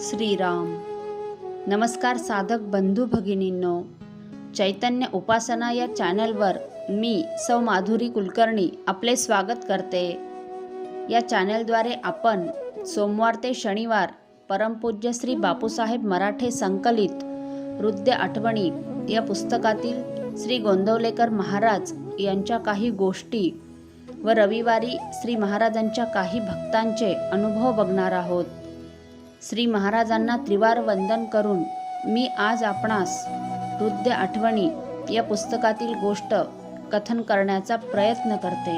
श्रीराम. नमस्कार साधक बंधू भगिनींनो. चैतन्य उपासना या चॅनलवर मी सौ माधुरी कुलकर्णी आपले स्वागत करते. या चॅनलद्वारे आपण सोमवार ते शनिवार परमपूज्य श्री बापूसाहेब मराठे संकलित हृदय आठवणी या पुस्तकातील श्री गोंदवलेकर महाराज यांच्या काही गोष्टी व रविवारी श्री महाराजांच्या काही भक्तांचे अनुभव बघणार आहोत. श्री महाराजांना त्रिवार वंदन करून मी आज आपणास हृदय आठवणी या पुस्तकातील गोष्ट कथन करण्याचा प्रयत्न करते.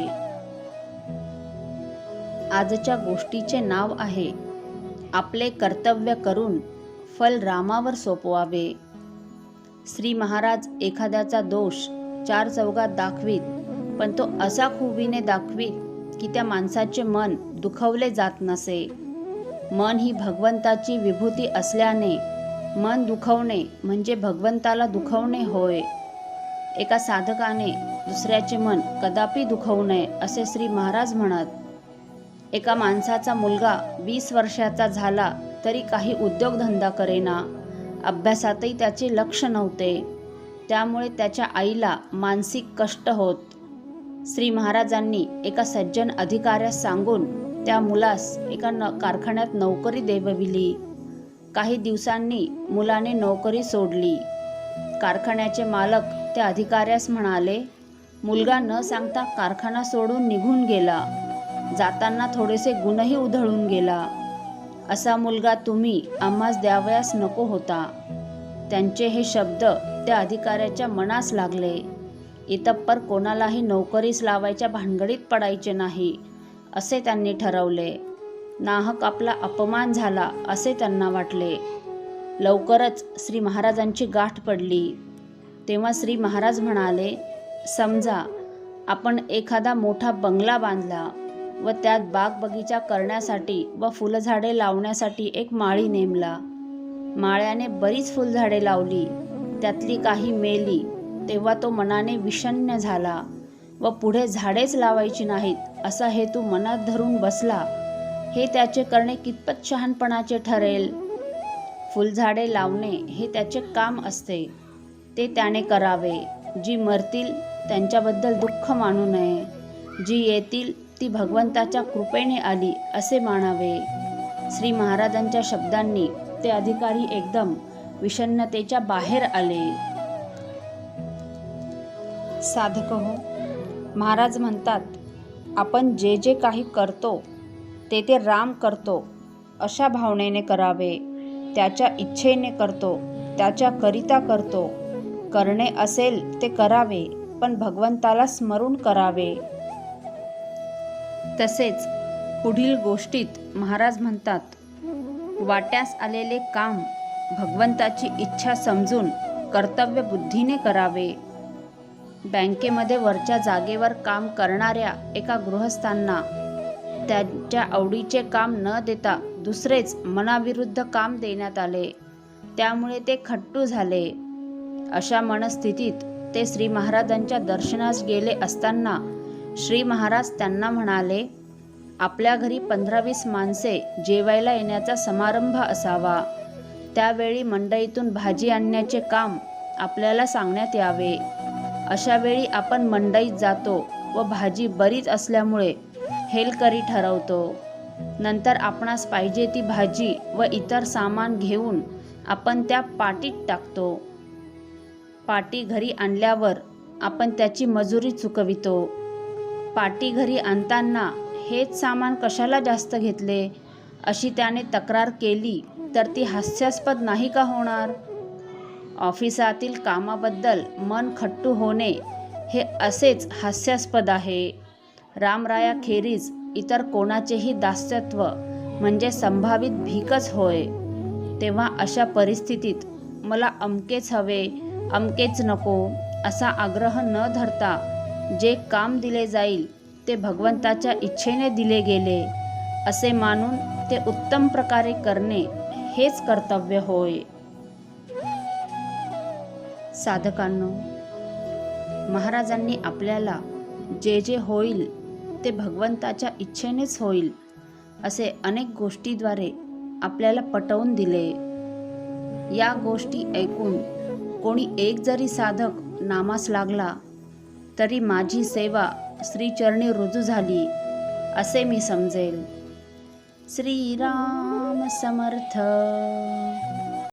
आजच्या गोष्टीचे नाव आहे आपले कर्तव्य करून फल रामावर सोपवावे. श्री महाराज एखाद्याचा दोष चार चौघात दाखवीत पण तो असा खुबीने दाखवीत की त्या माणसाचे मन दुखवले जात नसे. मन ही भगवंताची विभूती असल्याने मन दुखवणे म्हणजे भगवंताला दुखवणे होय. एका साधकाने दुसऱ्याचे मन कदापि दुखवू नये असे श्री महाराज म्हणत एका माणसाचा मुलगा वीस वर्षाचा झाला तरी काही उद्योगधंदा करेना. अभ्यासातही त्याचे लक्ष नव्हते. त्यामुळे त्याच्या आईला मानसिक कष्ट होत श्री महाराजांनी एका सज्जन अधिकाऱ्यास सांगून त्या मुलास एका न कारखान्यात नोकरी देवविली. काही दिवसांनी मुलाने नोकरी सोडली. कारखान्याचे मालक त्या अधिकाऱ्यास म्हणाले मुलगा न सांगता कारखाना सोडून निघून गेला. जाताना थोडेसे गुणही उधळून गेला. असा मुलगा तुम्ही आम्हास द्यावयास नको होता. त्यांचे हे शब्द त्या अधिकाऱ्याच्या मनास लागले. इतप्पर कोणालाही नोकरीस लावायच्या भानगडीत पडायचे नाही. असे त्यांनी ठरवले. नाहक आपला अपमान झाला असे त्यांना वाटले. लवकरच श्री महाराजांची गाठ पडली. तेव्हा श्री महाराज म्हणाले समजा आपण एखादा मोठा बंगला बांधला व त्यात बाग बगीचा करण्यासाठी व फुलझाडे लावण्यासाठी एक माळी नेमला. माळ्याने बरीच फुलझाडे लावली त्यातली काही मेली तेव्हा तो मनाने विषण्ण झाला व पुढे झाडेच लावायची नाहीत. असा हेतू मनात धरून बसला. हे त्याचे करणे कितपत शहाणपणाचे ठरेल? फुलझाडे लावणे हे त्याचे काम असते. ते त्याने करावे. जी मरतील त्यांच्याबद्दल दुःख मानू नये. जी येतील ती भगवंताच्या कृपेने आली असे मानावे. श्री महाराजांच्या शब्दांनी ते अधिकारी एकदम विषन्नतेच्या बाहेर आले. साधक हो महाराज म्हणतात आपण जे जे काही करतो ते ते राम करतो अशा भावनेने करावे त्याच्या इच्छेने करतो त्याच्याकरिता करतो. करणे असेल ते करावे पण भगवंताला स्मरून करावे. तसेच पुढील गोष्टीत महाराज म्हणतात वाट्यास आलेले काम भगवंताची इच्छा समजून कर्तव्य बुद्धीने करावे. बँकेमध्ये वरच्या जागेवर काम करणाऱ्या एका गृहस्थांना. त्यांच्या आवडीचे काम न देता दुसरेच मनाविरुद्ध काम देण्यात आले. त्यामुळे ते खट्टू झाले. अशा मनस्थितीत ते श्री महाराजांच्या दर्शनास गेले असताना श्री महाराज त्यांना म्हणाले आपल्या घरी पंधरा वीस माणसे जेवायला येण्याचा समारंभ असावा. त्यावेळी मंडईतून भाजी आणण्याचे काम आपल्याला सांगण्यात यावे. अशावेळी आपण मंडईत जातो व भाजी बरीच असल्यामुळे हेलकरी ठरवतो. नंतर आपणास पाहिजे ती भाजी व इतर सामान घेऊन आपण त्या पाटीत टाकतो. पाटी घरी आणल्यावर आपण त्याची मजुरी चुकवितो. पाटी घरी आणताना हेच सामान कशाला जास्त घेतले? अशी त्याने तक्रार केली तर ती हास्यास्पद नाही का होणार? ऑफिसातील कामाबद्दल मन खट्टू होणे हे असेच हास्यास्पद आहे. रामरायाखेरीज इतर कोणाचेही दास्यत्व म्हणजे संभावित भीकच होय. तेव्हा अशा परिस्थितीत मला अमकेच हवे अमकेच नको असा आग्रह न धरता जे काम दिले जाईल ते भगवंताच्या इच्छेने दिले गेले असे मानून ते उत्तम प्रकारे करणे हेच कर्तव्य होय. साधकांनो महाराजांनी आपल्याला जे जे होईल ते भगवंताच्या इच्छेनेच होईल असे अनेक गोष्टीद्वारे आपल्याला पटवून दिले. या गोष्टी ऐकून कोणी एक जरी साधक नामास लागला तरी माझी सेवा श्रीचरणी रुजू झाली असे मी समजेल. श्रीराम समर्थ.